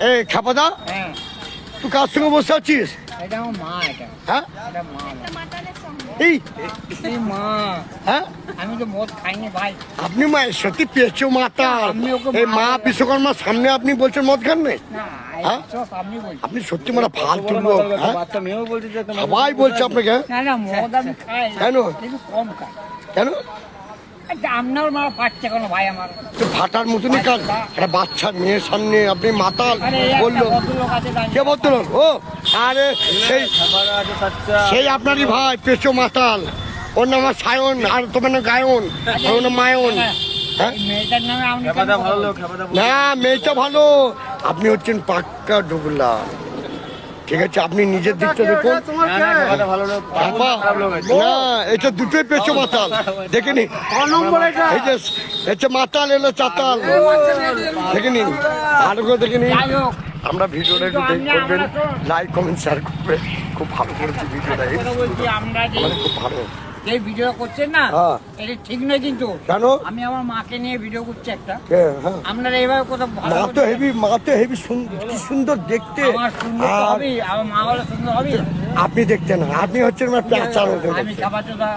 এই খাপাদা হ্যাঁ। তুই কার সঙ্গে বসে আছিস? মা হ্যাঁ? মা। এই। মা। হ্যাঁ? আপনি সত্যি পেয়েছ এই মা মা- বিশ্বকর্মার সামনে আপনি বলছেন মদ খান নাই? হ্যাঁ? আপনি সত্যি মানে ফালতু লোক সবাই বলছে আপনাকে কেন? কেন? আপনার মা পাচ্ছে কেন ভাই আমার। ফাটার মতনই কাজ। একটা বাচ্চা মেয়ের সামনে আপনি মাতাল আরে বলল। কে ভদ্রলোক? ও আরে সেই সেই আপনারই ভাই পেছো মাতাল। ওর নাম সায়ন আর তোমার নাম গায়ন আর ওর নাম মায়ন। হ্যাঁ। না মেয়েটা ভালো। আপনি হচ্ছেন পাক্কা ডুবলা। ঠিক আছে আপনি নিজের দিকটা দেখুন। না এটা দুটোই পেছো মাতাল দেখে নিন। এই যে হচ্ছে মাতাল এলো চাতাল। দেখে নিন। ভালো করে দেখে নিন। আমরা ভিডিওটা একটু করবেন লাইক কমেন্ট শেয়ার করবেন। খুব ভালো করেছি ভিডিওটা। মানে খুব ভালো। যে ভিডিও করছেন না হ্যাঁ। এটা ঠিক নয় কিন্তু। কেন? আমি আমার মাকে নিয়ে ভিডিও করছি একটা। আপনারা এইভাবে কোথাও মা তো হেভি মা তো হেভি কি সুন্দর দেখতে। আমার সুন্দর হবে আমার মা বলে সুন্দর হবে আপনি দেখতেন আপনি হচ্ছেন আমার আমি খাবার চোদা